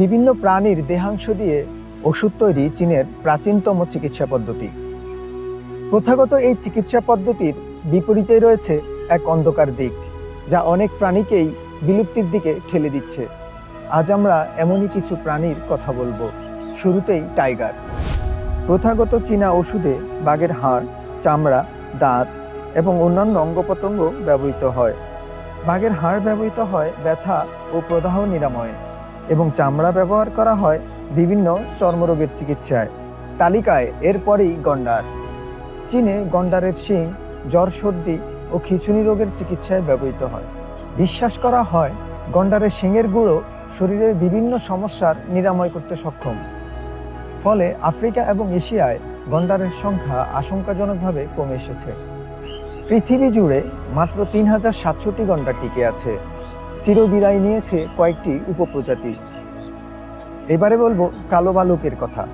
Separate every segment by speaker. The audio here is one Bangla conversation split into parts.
Speaker 1: বিভিন্ন প্রাণীর দেহাংশ দিয়ে ওষুধ তৈরি চীনের প্রাচীনতম চিকিৎসা পদ্ধতি। প্রথাগত এই চিকিৎসা পদ্ধতির বিপরীতে রয়েছে এক অন্ধকার দিক, যা অনেক প্রাণীকেই বিলুপ্তির দিকে ঠেলে দিচ্ছে। আজ আমরা এমনই কিছু প্রাণীর কথা বলব। শুরুতেই টাইগার। প্রথাগত চীনা ওষুধে বাঘের হাড়, চামড়া, দাঁত এবং অন্যান্য অঙ্গ প্রত্যঙ্গ ব্যবহৃত হয়। বাঘের হাড় ব্যবহৃত হয় ব্যথা ও প্রদাহ নিরাময়ে। এবং চামড়া ব্যবহার করা হয় বিভিন্ন চর্মরোগের চিকিৎসায়। তালিকায় এরপরেই গন্ডার। চীনে গন্ডারের শিং, জ্বর, সর্দি ও খিচুনি রোগের চিকিৎসায় ব্যবহৃত হয়। বিশ্বাস করা হয়, গন্ডারের শিংয়ের গুঁড়ো শরীরের বিভিন্ন সমস্যার নিরাময় করতে সক্ষম। ফলে আফ্রিকা এবং এশিয়ায় গন্ডারের সংখ্যা আশঙ্কাজনকভাবে কমে এসেছে। পৃথিবী জুড়ে মাত্র তিন হাজার সাতষট্টি গন্ডার টিকে আছে। চিরবিদায় নিয়েছে কয়েকটি উপপ্রজাতি। এবারে বলব কালো ভালুকের কথা।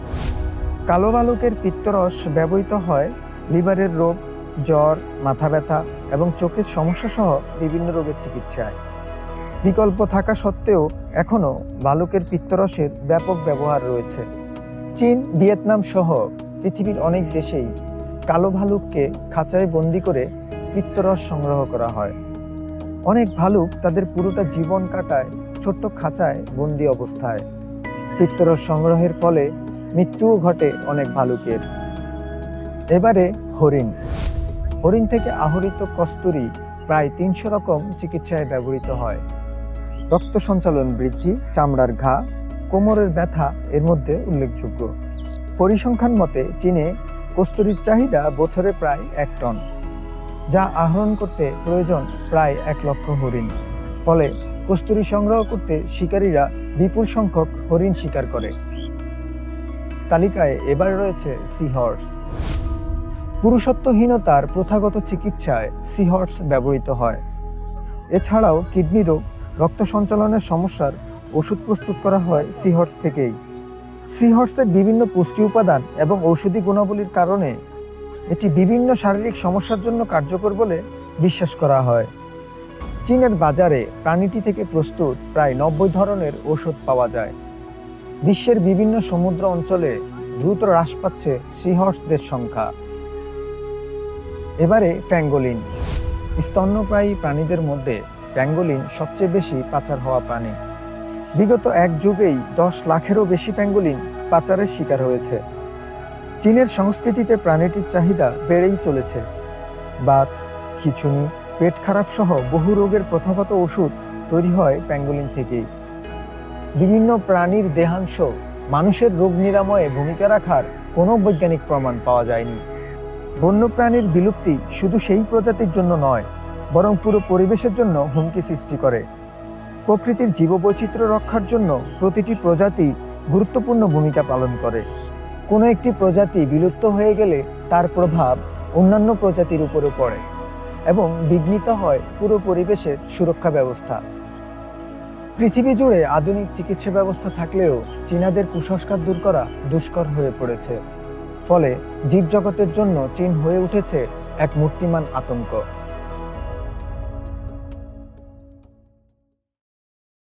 Speaker 1: কালো ভালুকের পিত্তরস ব্যবহৃত হয় লিভারের রোগ, জ্বর, মাথা ব্যথা এবং চোখের সমস্যা সহ বিভিন্ন রোগের চিকিৎসায়। বিকল্প থাকা সত্ত্বেও এখনও ভালুকের পিত্তরসের ব্যাপক ব্যবহার রয়েছে। চীন, ভিয়েতনাম সহ পৃথিবীর অনেক দেশেই কালো ভালুককে খাঁচায় বন্দি করে পিত্তরস সংগ্রহ করা হয়। অনেক ভালুক তাদের পুরোটা জীবন কাটায়, ছোট্ট খাঁচায়, বন্দি অবস্থায়। পিত্তরস সংগ্রহের ফলে মৃত্যুও ঘটে অনেক ভালুকের। এবারে হরিণ। হরিণ থেকে আহরিত কস্তুরি প্রায় তিনশো রকম চিকিৎসায় ব্যবহৃত হয়। রক্ত সঞ্চালন বৃদ্ধি, চামড়ার ঘা, কোমরের ব্যথা এর মধ্যে উল্লেখযোগ্য। পরিসংখ্যান মতে চীনে কস্তুরীর চাহিদা বছরে প্রায় এক টন। যা আহরণ করতে প্রয়োজন প্রায় এক লক্ষ হরিণ। ফলে কস্তুরী সংগ্রহ করতে শিকারীরা বিপুল সংখ্যক হরিণ শিকার করে। তালিকায় এবার রয়েছে সিহর্স পুরুষত্বহীনতার প্রথাগত চিকিৎসায় সিহর্স ব্যবহৃত হয়। এছাড়াও কিডনি রোগ, রক্ত সঞ্চালনের সমস্যার ওষুধ প্রস্তুত করা হয় সিহর্স থেকেই। সিহর্সের বিভিন্ন পুষ্টি উপাদান এবং ঔষধি গুণাবলীর কারণে এটি বিভিন্ন শারীরিক সমস্যার জন্য কার্যকর বলে বিশ্বাস করা হয়। চীনের বাজারে প্রাণীটি থেকে প্রস্তুত প্রায় নব্বই ধরনের ওষুধ পাওয়া যায়। বিশ্বের বিভিন্ন সমুদ্র অঞ্চলে দ্রুত হ্রাস পাচ্ছে সিহর্সদের সংখ্যা। এবারে প্যাঙ্গোলিন স্তন্যপ্রায়ী প্রাণীদের মধ্যে প্যাঙ্গোলিন সবচেয়ে বেশি পাচার হওয়া প্রাণী। বিগত এক যুগেই দশ লাখেরও বেশি প্যাঙ্গোলিন পাচারের শিকার হয়েছে। চীনের সংস্কৃতিতে প্রাণীটির চাহিদা বেড়েই চলেছে। বাত খিচুনি পেট খারাপ সহ বহু রোগের প্রথাগত ওষুধ তৈরি হয় প্যাঙ্গোলিন থেকেই। বিভিন্ন প্রাণীর দেহাংশ মানুষের রোগ নিরাময়ে ভূমিকা রাখার কোনো বৈজ্ঞানিক প্রমাণ পাওয়া যায়নি। বন্যপ্রাণীর বিলুপ্তি শুধু সেই প্রজাতির জন্য নয়, বরং পুরো পরিবেশের জন্য হুমকি সৃষ্টি করে। প্রকৃতির জীববৈচিত্র্য রক্ষার জন্য প্রতিটি প্রজাতি গুরুত্বপূর্ণ ভূমিকা পালন করে। কোনো একটি প্রজাতি বিলুপ্ত হয়ে গেলে তার প্রভাব অন্যান্য প্রজাতির উপরে পড়ে এবং বিঘ্নিত হয় পুরো পরিবেশের সুরক্ষা ব্যবস্থা। পৃথিবী জুড়ে আধুনিক চিকিৎসা ব্যবস্থা থাকলেও চীনাদের কুসংস্কার দূর করা দুষ্কর হয়ে পড়েছে। ফলে জীবজগতের জন্য চীন হয়ে উঠেছে এক মূর্তিমান আতঙ্ক।